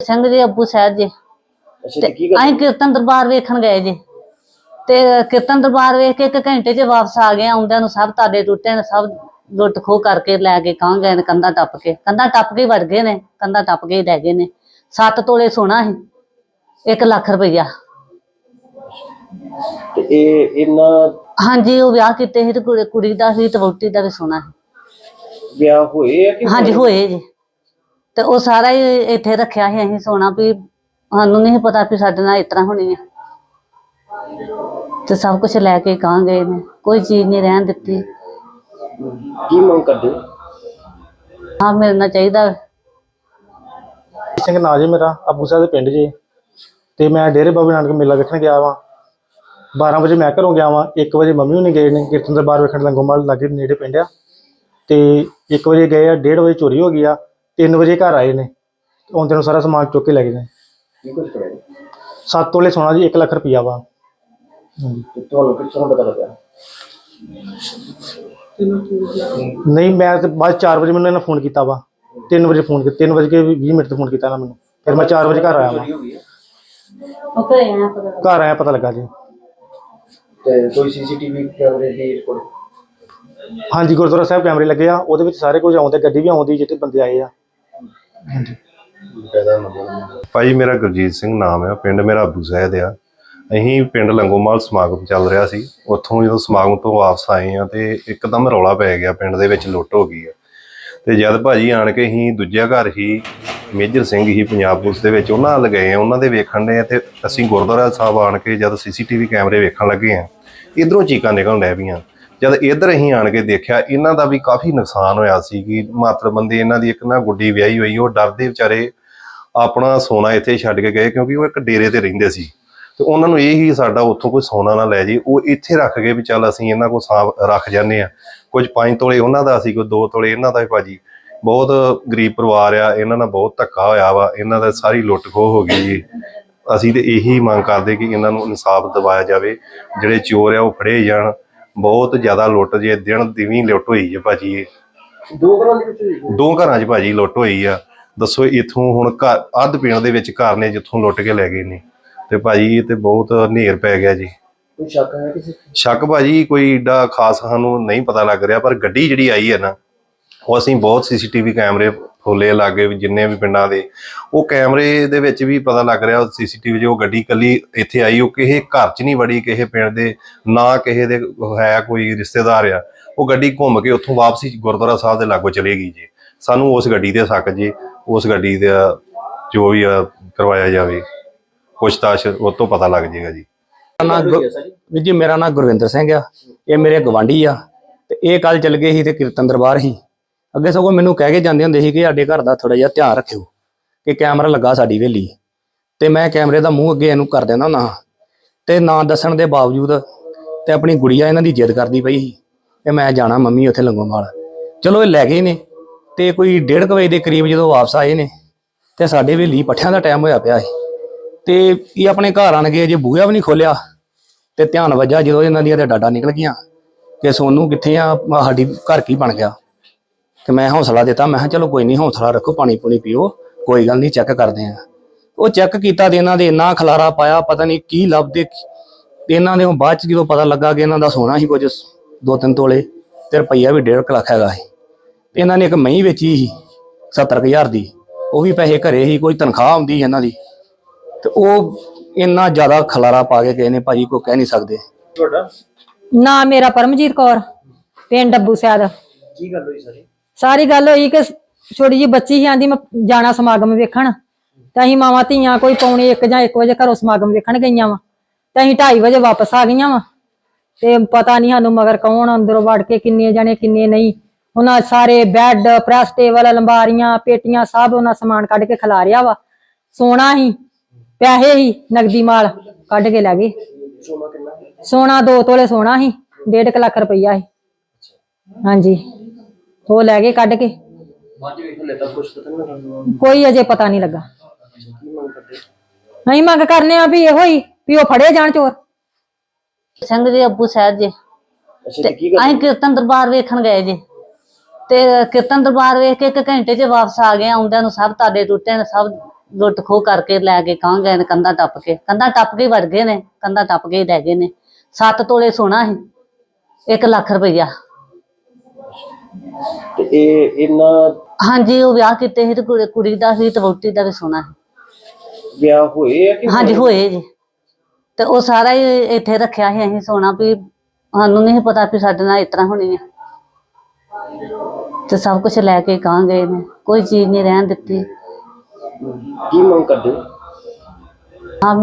ਸਿੰਘ ਜੀ ਅੱਬੂ ਸਾਹਿਬ ਜੀ। ਅੱਛਾ ਤੇ ਕੀ ਅਸੀਂ ਕੀਰਤਨ ਦਰਬਾਰ ਵੇਖਣ ਗਏ ਜੀ। ਤੇ ਕੀਰਤਨ ਦਰਬਾਰ ਵੇਖ ਕੇ ਇੱਕ ਘੰਟੇ 'ਚ ਵਾਪਸ ਆ ਗਏ ਆਉਂਦਿਆਂ ਨੂੰ ਸਭ ਤਾਡੇ ਟੁੱਟੇ ਨੇ ਸਭ ਲੁੱਟ ਖੋਹ ਕਰਕੇ ਲੈ ਕੇ ਕਾਂ ਗਏ ਨੇ ਕੰਧਾਂ ਟੱਪ ਕੇ। ਕੰਧਾਂ ਟੱਪ ਕੇ ਵੜ ਗਏ ਨੇ ਕੰਧਾਂ ਟੱਪ ਕੇ ਹੀ ਲੈ ਗਏ ਨੇ। 7 ਤੋਲੇ ਸੋਨਾ ਸੀ 1 ਲੱਖ ਰੁਪਈਆ। ਤੇ ਇਹ ਇਹਨਾਂ ਹਾਂਜੀ ਉਹ ਵਿਆਹ ਕੀਤੇ ਸੀ ਤੇ ਕੁੜੀ- ਕੁੜੀ ਦਾ ਸੀ ਤੇ ਵਹੁਟੀ ਦਾ ਵੀ ਸੋਨਾ ਸੀ। ਵਿਆਹ ਹੋਏ ਆ ਕਿ ਹਾਂਜੀ ਹੋਏ ਜੀ। ਤੇ ਉਹ ਸਾਰਾ ਹੀ ਇੱਥੇ ਰੱਖਿਆ ਸੀ ਅਸੀਂ ਸੋਨਾ ਵੀ ਸਾਨੂੰ ਨਹੀਂ ਪਤਾ ਵੀ ਸਾਡੇ ਨਾਲ ਇਸ ਤਰ੍ਹਾਂ ਹੋਣੀ ਹੈ ਤੇ ਸਭ ਕੁਝ ਲੈ ਕੇ ਕਾਂ ਗਏ ਨੇ ਕੋਈ ਚੀਜ਼ ਨਹੀਂ ਰਹਿਣ ਦਿੱਤੀ। ਕੀ ਮੰਗ ਕਰਦੇ ਹੋ? ਹਾਂ ਮਿਲਣਾ ਚਾਹੀਦਾ। ਸਿੰਘ ਨਾਂ ਜੀ ਮੇਰਾ ਅਬੂ ਸਾਹਿਬ ਦੇ ਪਿੰਡ ਜੀ। ਤੇ ਮੈਂ ਡੇਰੇ ਬਾਬੇ ਨਾਨਕ ਮੇਲਾ ਵੇਖਣ ਗਿਆ ਵਾਂ। 12 ਵਜੇ ਮੈਂ ਘਰੋਂ ਗਿਆ ਵਾਂ 1 ਵਜੇ ਮੰਮੀ ਹੁਣੀ ਗਏ ਨੇ ਕੀਰਤਨ ਦਰਬਾਰ ਵੇਖਣ ਲੰਗੋਮਾਲ ਲਾਗੇ ਨੇੜੇ ਪਿੰਡ ਆ। ਤੇ 1 ਵਜੇ ਗਏ ਆ 1:30 ਵਜੇ ਚੋਰੀ ਹੋ ਗਈ ਆ। 3 ਵਜੇ ਘਰ ਆਏ ਨੇ ਆਉਂਦੇ ਨੂੰ ਸਾਰਾ ਸਮਾਨ ਚੁੱਕ ਕੇ ਲੈ ਗਏ ਨੇ। ਕੀ ਕੁਝ ਕਰਾਇਆ 7 ਤੋਲੇ ਸੋਨਾ ਜੀ 1 ਲੱਖ ਰੁਪਈਆ ਵਾ। ਹਾਂਜੀ। ਤੇ ਤੁਹਾਨੂੰ ਕਿੱਥੋਂ ਪਤਾ ਲੱਗਾ ਨਹੀਂ ਮੈਂ ਤੇ ਬਾਅਦ 4 ਵਜੇ ਮੈਨੂੰ ਇਹਨਾਂ ਫੋਨ ਕੀਤਾ ਵਾ। 3 ਵਜੇ ਫੋਨ ਕੀਤਾ 3 ਵਜੇ ਕੇ 20 ਮਿੰਟ ਤੇ ਫੋਨ ਕੀਤਾ ਨਾ ਮੈਨੂੰ। ਫਿਰ ਮੈਂ 4 ਵਜੇ ਘਰ ਆਇਆ ਵਾਂ। ਹੋ ਗਈ ਹੈ ਓਕੇ ਆ ਪਤਾ ਘਰ ਆਇਆ ਪਤਾ ਲੱਗਾ ਜੀ। ਤੇ ਕੋਈ ਸੀਸੀਟੀਵੀ ਕੈਮਰੇ ਦੀ ਰਿਕਾਰਡ ਹਾਂਜੀ ਗੁਰਦੁਆਰਾ ਸਾਹਿਬ ਕੈਮਰੇ ਲੱਗੇ ਆ। ਉਹਦੇ ਵਿੱਚ ਸਾਰੇ ਕੁਝ ਆਉਂਦੇ ਗੱਡੀ ਵੀ ਆਉਂਦੀ ਜਿੱਥੇ ਬੰਦੇ ਆਏ ਆ। ਭਾਈ, ਮੇਰਾ ਗੁਰਜੀਤ ਸਿੰਘ ਨਾਮ ਹੈ ਪਿੰਡ ਮੇਰਾ ਅਬੂ ਸੈਦ ਆ। ਅਸੀਂ ਪਿੰਡ ਲੰਗੋਮਾਲ ਸਮਾਗਮ ਚੱਲ ਰਿਹਾ ਸੀ। ਉੱਥੋਂ ਜਦੋਂ ਸਮਾਗਮ ਤੋਂ ਵਾਪਸ ਆਏ ਆ ਤੇ ਇੱਕਦਮ ਰੌਲਾ ਪੈ ਗਿਆ। ਪਿੰਡ ਦੇ ਵਿੱਚ ਲੁੱਟ ਹੋ ਗਈ ਆ। ਤੇ ਜਦ ਭਾਜੀ ਆਣ ਕੇ ਅਸੀਂ ਦੂਜਿਆ ਘਰ ਹੀ, ਮੇਜਰ ਸਿੰਘ ਹੀ, ਪੰਜਾਬ ਪੁਲਿਸ ਦੇ ਵਿੱਚ ਉਹਨਾਂ ਨਾਲ ਗਏ ਆ। ਉਹਨਾਂ ਦੇ ਵੇਖਣ ਦੇ ਤੇ ਅਸੀਂ ਗੁਰਦੁਆਰਾ ਸਾਹਿਬ ਆਣ ਕੇ ਜਦ ਸੀਸੀਟੀਵੀ ਕੈਮਰੇ ਵੇਖਣ ਲੱਗੇ ਆ, ਇਧਰੋਂ ਚੀਕਾਂ ਨਿਕਲਣ ਡੈ ਪਈਆਂ। ਜਦ ਇੱਧਰ ਅਸੀਂ ਆਣ ਕੇ ਦੇਖਿਆ, ਇਹਨਾਂ ਦਾ ਵੀ ਕਾਫੀ ਨੁਕਸਾਨ ਹੋਇਆ ਸੀ ਕਿ ਮਾਤਰ ਬੰਦੇ ਇਹਨਾਂ ਦੀ ਇੱਕ ਨਾ ਗੁੱਡੀ ਵਿਆਹੀ ਹੋਈ, ਉਹ ਡਰਦੇ ਵਿਚਾਰੇ ਆਪਣਾ ਸੋਨਾ ਇੱਥੇ ਛੱਡ ਕੇ ਗਏ ਕਿਉਂਕਿ ਉਹ ਇੱਕ ਡੇਰੇ ਤੇ ਰਹਿੰਦੇ ਸੀ। ਤੇ ਉਹਨਾਂ ਨੂੰ ਇਹ ਹੀ ਸਾਡਾ ਉੱਥੋਂ ਕੋਈ ਸੋਨਾ ਨਾ ਲੈ ਜੇ, ਉਹ ਇੱਥੇ ਰੱਖ ਗਏ ਵੀ ਚੱਲ ਅਸੀਂ ਇਹਨਾਂ ਕੋਲ ਸਾਂਭ ਰੱਖ ਜਾਂਦੇ ਆ ਕੁਝ 5 ਤੋਲੇ ਉਹਨਾਂ ਦਾ ਸੀ, ਕੋਈ 2 ਤੋਲੇ ਇਹਨਾਂ ਦਾ ਵੀ ਭਾਜੀ। ਬਹੁਤ ਗਰੀਬ ਪਰਿਵਾਰ ਆ, ਇਹਨਾਂ ਨਾਲ ਬਹੁਤ ਧੱਕਾ ਹੋਇਆ ਵਾ, ਇਹਨਾਂ ਦਾ ਸਾਰੀ ਲੁੱਟ ਖੋਹ ਹੋ ਗਈ ਜੀ। ਅਸੀਂ ਤੇ ਇਹੀ ਮੰਗ ਕਰਦੇ ਕਿ ਇਹਨਾਂ ਨੂੰ ਇਨਸਾਫ ਦਿਵਾਇਆ ਜਾਵੇ, ਜਿਹੜੇ ਚੋਰ ਆ ਉਹ ਫੜੇ ਜਾਣ। ਬਹੁਤ ਜ਼ਿਆਦਾ ਲੁੱਟ ਜੇ ਦਿਨ ਦਿਵੀਂ ਲੁੱਟ ਹੋਈ ਜੇ ਭਾਜੀ ਇਹ ਦੋ ਘਰਾਂ ਦੇ ਵਿੱਚ ਹੋਈ? ਦੋ ਘਰਾਂ 'ਚ ਭਾਜੀ ਲੁੱਟ ਹੋਈ ਆ ਦੱਸੋ ਇਥੋਂ ਹੁਣ ਘਰ ਅੱਧ ਪਿੰਡ ਦੇ ਵਿੱਚ ਘਰ ਨੇ ਜਿੱਥੋਂ ਲੁੱਟ ਕੇ ਲੈ ਗਏ ਨੇ ਤੇ ਭਾਜੀ ਇਹ ਤੇ ਬਹੁਤ ਹਨੇਰ ਪੈ ਗਿਆ ਜੀ ਕੋਈ ਸ਼ੱਕ ਹੈ ਕਿਸੇ? ਸ਼ੱਕ ਭਾਜੀ ਕੋਈ ਏਡਾ ਖਾਸ ਸਾਨੂੰ ਨਹੀਂ ਪਤਾ ਲੱਗ ਰਿਹਾ ਪਰ ਗੱਡੀ ਜਿਹੜੀ ਆਈ ਹੈ ਨਾ ਉਹ ਅਸੀਂ ਬਹੁਤ ਸੀਸੀਟੀਵੀ ਕੈਮਰੇ ਖੋਲੇ ਲਾਗੇ ਵੀ ਜਿੰਨੇ ਵੀ ਪਿੰਡਾਂ ਦੇ। ਉਹ ਕੈਮਰੇ ਦੇ ਵਿੱਚ ਵੀ ਪਤਾ ਲੱਗ ਰਿਹਾ ਸੀਸੀਟੀਵੀ 'ਚ ਉਹ ਗੱਡੀ ਕੱਲੀ ਇੱਥੇ ਆਈ, ਉਹ ਕਿਸੇ ਘਰ 'ਚ ਨਹੀਂ ਵੜੀ, ਕਿਸੇ ਪਿੰਡ ਦੇ, ਨਾ ਕਿਸੇ ਦੇ ਹੈ ਕੋਈ ਰਿਸ਼ਤੇਦਾਰ ਆ। ਉਹ ਗੱਡੀ ਘੁੰਮ ਕੇ ਉੱਥੋਂ ਵਾਪਸੀ ਗੁਰਦੁਆਰਾ ਸਾਹਿਬ ਦੇ ਲਾਗੋਂ ਚਲੇ ਗਈ ਜੀ। ਸਾਨੂੰ ਉਸ ਗੱਡੀ ਦੇ ਸੱਕ ਜੀ, ਉਸ ਗੱਡੀ ਦਾ ਜੋ ਵੀ ਆ ਕਰਵਾਇਆ ਜਾਵੇ। ਪੁੱਛਤਾਛ ਉਹ ਤੋਂ ਪਤਾ ਲੱਗ ਜਾਏਗਾ ਜੀ। ਨਾ ਹੋਈ ਵੀਰ ਜੀ, ਮੇਰਾ ਨਾਮ ਗੁਰਵਿੰਦਰ ਸਿੰਘ ਆ। ਇਹ ਮੇਰੇ ਗਵਾਂਢੀ ਆ। ਤੇ ਇਹ ਕੱਲ ਚਲ ਗਏ ਸੀ ਤੇ ਕੀਰਤਨ ਦਰਬਾਰ ਸੀ। ਅੱਗੇ ਸਗੋਂ ਮੈਨੂੰ ਕਹਿ ਕੇ ਜਾਂਦੇ ਹੁੰਦੇ ਸੀ ਕਿ ਸਾਡੇ ਘਰ ਦਾ ਥੋੜਾ ਜਿਹਾ ਧਿਆਨ ਰੱਖਿਓ ਕਿ ਕੈਮਰਾ ਲੱਗਾ ਸਾਡੀ ਹਵੇਲੀ। ਤੇ ਮੈਂ ਕੈਮਰੇ ਦਾ ਮੂੰਹ ਅੱਗੇ ਇਹਨੂੰ ਕਰ ਦਿੰਦਾ ਹੁੰਦਾ ਹਾਂ। ਤੇ ਨਾ ਦੱਸਣ ਦੇ ਬਾਵਜੂਦ ਤੇ ਆਪਣੀ ਗੁੜੀਆ ਇਹਨਾਂ ਦੀ ਜਿੱਦ ਕਰਦੀ ਪਈ ਸੀ ਕਿ ਮੈਂ ਜਾਣਾ ਮੰਮੀ ਉੱਥੇ ਲੰਗੋਵਾਲ ਚਲੋ ਇਹ ਲੈ ਗਏ ਨੇ ਤੇ ਕੋਈ 1:30 ਵਜੇ ਦੇ ਕਰੀਬ ਜਦੋਂ ਵਾਪਸ ਆਏ ਨੇ ਤੇ ਸਾਡੇ ਵੇਲੀ ਪੱਠਿਆਂ ਦਾ ਟਾਈਮ ਹੋਇਆ ਪਿਆ ਸੀ। ਤੇ ਇਹ ਆਪਣੇ ਘਰ ਆਣ ਕੇ ਜੇ ਬੂਹਾ ਵੀ ਨਹੀਂ ਖੋਲਿਆ ਤੇ ਧਿਆਨ ਵੱਜਾ ਜਦੋਂ ਇਹਨਾਂ ਦੀਆਂ ਤੇ ਡਾਡਾ ਨਿਕਲ ਗਈਆਂ ਕਿ ਸੋਨੂੰ ਕਿੱਥੇ ਆ ਸਾਡੀ ਘਰ ਕੀ ਬਣ ਗਿਆ। ਤੇ ਮੈਂ ਹੌਸਲਾ ਦਿੱਤਾ ਮੈਂ ਕਿਹਾ ਚਲੋ ਕੋਈ ਨਹੀਂ ਹੌਸਲਾ ਰੱਖੋ ਪਾਣੀ ਪੂਣੀ ਪੀਓ ਕੋਈ ਗੱਲ ਨਹੀਂ ਚੈੱਕ ਕਰਦੇ ਆ ਉਹ ਚੈੱਕ ਕੀਤਾ ਤੇ ਇਹਨਾਂ ਦੇ ਇੰਨਾ ਖਲਾਰਾ ਪਾਇਆ ਪਤਾ ਨਹੀਂ ਕੀ ਲੱਭਦੇ ਤੇ ਇਹਨਾਂ ਦੇ ਬਾਅਦ ਚ ਜਦੋਂ ਪਤਾ ਲੱਗਾ ਕਿ ਇਹਨਾਂ ਦਾ ਸੋਨਾ ਸੀ ਕੁਝ ਦੋ ਤਿੰਨ ਤੋਲੇ ਤੇ ਰੁਪਈਆ ਵੀ 1.5 ਲੱਖ ਹੈਗਾ ਸੀ। ਤੇ ਇਹਨਾਂ ਨੇ ਇੱਕ ਮਹੀਂ ਵੇਚੀ ਸੀ 70000 ਦੀ। ਉਹ ਵੀ ਪੈਸੇ ਘਰੇ ਸੀ ਕੋਈ ਤਨਖਾਹ ਆਉਂਦੀ ਸੀ ਇਹਨਾਂ ਦੀ। ਤੇ ਉਹ ਇੰਨਾ ਜ਼ਿਆਦਾ ਖਲਾਰਾ ਪਾ ਕੇ ਗਏ ਨੇ ਭਾਜੀ ਕੋਈ ਕਹਿ ਨਹੀਂ ਸਕਦੇ। ਤੁਹਾਡਾ? ਨਾ ਮੇਰਾ ਪਰਮਜੀਤ ਕੌਰ ਪਿੰਡ ਡੱਬੂ ਸੈਦ। ਕੀ ਗੱਲ ਹੋਈ ਸਾਰੀ? ਸਾਰੀ ਗੱਲ ਹੋਈ ਕਿ ਛੋਟੀ ਜੀ ਬੱਚੀ ਸੀ ਆਂਦੀ ਮੈਂ ਜਾਣਾ ਸਮਾਗਮ ਵੇਖਣ। ਤੇ ਅਸੀਂ ਮਾਵਾਂ ਧੀਆਂ ਕੋਈ ਪੌਣੇ 1 ਜਾਂ 1 ਵਜੇ ਘਰੋਂ ਸਮਾਗਮ ਵੇਖਣ ਗਈਆਂ ਵਾ। ਤੇ ਅਸੀਂ 2:30 ਵਜੇ ਵਾਪਸ ਆ ਗਈਆਂ ਵਾ। ਤੇ ਪਤਾ ਨਹੀਂ ਸਾਨੂੰ ਮਗਰ ਕੌਣ ਅੰਦਰੋਂ ਵੜ ਕੇ ਕਿੰਨੇ ਜਣੇ ਕਿੰਨੇ ਨਹੀਂ। ਉਹਨਾਂ ਸਾਰੇ ਬੈੱਡ ਪ੍ਰੈਸ ਟੇਬਲ ਅਲਮਾਰੀਆਂ ਪੇਟੀਆਂ ਸਭ ਉਹਨਾਂ ਸਮਾਨ ਕੱਢ ਕੇ ਖਿਲਾਰਿਆ ਵਾ। ਸੋਨਾ ਹੀ ਪੈਸੇ ਹੀ ਨਗਦੀ ਮਾਲ ਕੱਢ ਕੇ ਲੈ ਗਏ। ਸੋਨਾ ਕਿੰਨਾ? ਹੈ ਸੋਨਾ ਦੋ ਤੋਲੇ ਸੋਨਾ ਸੀ 1.5 ਲੱਖ ਰੁਪਈਆ ਸੀ। ਹਾਂਜੀ। ਉਹ ਲੈ ਗਏ ਕੱਢ ਕੇ। ਬਾਅਦ ਵਿੱਚ ਲੈਤਾ ਕੁਝ ਪਤਾ ਨਹੀਂ ਲੱਗਾ ਕੋਈ ਅਜੇ ਪਤਾ ਨਹੀਂ ਲੱਗਾ। ਕੀ ਮੰਗ ਕਰਦੇ? ਨਹੀਂ ਮੰਗ ਕਰਨੇ ਆ ਵੀ ਇਹੋ ਹੀ ਵੀ ਉਹ ਫੜੇ ਜਾਣ ਚੋਰ। ਸਿੰਘ ਜੀ ਅੱਬੂ ਸਾਹਿਬ ਜੀ। ਅੱਛਾ ਤੇ ਕੀ ਗੱਲ ਅਸੀਂ ਕੀਰਤਨ ਦਰਬਾਰ ਵੇਖਣ ਗਏ ਜੀ। ਤੇ ਕੀਰਤਨ ਦਰਬਾਰ ਵੇਖ ਕੇ ਇੱਕ ਘੰਟੇ 'ਚ ਵਾਪਸ ਆ ਗਏ ਆਉਂਦਿਆਂ ਨੂੰ ਸਭ ਤਾਡੇ ਟੁੱਟੇ ਨੇ ਸਭ ਲੁੱਟ ਖੋਹ ਕਰਕੇ ਲੈ ਕੇ ਕਾਂ ਗਏ ਨੇ ਕੰਧਾਂ ਟੱਪ ਕੇ। ਕੰਧਾਂ ਟੱਪ ਕੇ ਹੀ ਵੜ ਗਏ ਨੇ ਕੰਧਾਂ ਟੱਪ ਕੇ ਹੀ ਲੈ ਗਏ ਨੇ। 7 ਤੋਲੇ ਸੋਨਾ ਸੀ 1 ਲੱਖ ਰੁਪਈਆ। ਤੇ ਇਹ ਇਹਨਾਂ ਹਾਂਜੀ ਉਹ ਵਿਆਹ ਕੀਤੇ ਸੀ ਤੇ ਕੁੜੀ- ਕੁੜੀ ਦਾ ਸੀ ਤੇ ਵਹੁਟੀ ਦਾ ਵੀ ਸੋਨਾ ਸੀ। ਵਿਆਹ ਹੋਏ ਆ ਕਿ ਹਾਂਜੀ ਹੋਏ? ਜੀ। ਤੇ ਉਹ ਸਾਰਾ ਹੀ ਇੱਥੇ ਰੱਖਿਆ ਸੀ ਅਸੀਂ ਸੋਨਾ ਵੀ ਸਾਨੂੰ ਨਹੀਂ ਪਤਾ ਵੀ ਸਾਡੇ ਨਾਲ ਇਸ ਤਰ੍ਹਾਂ ਹੋਣੀ ਹੈ ਤੇ ਸਭ ਕੁਝ ਲੈ ਕੇ ਕਾਂ ਗਏ ਨੇ ਕੋਈ ਚੀਜ਼ ਨਹੀਂ ਰਹਿਣ ਦਿੱਤੀ। ਕੀ ਮੰਗ ਕਰਦੇ ਹੋ?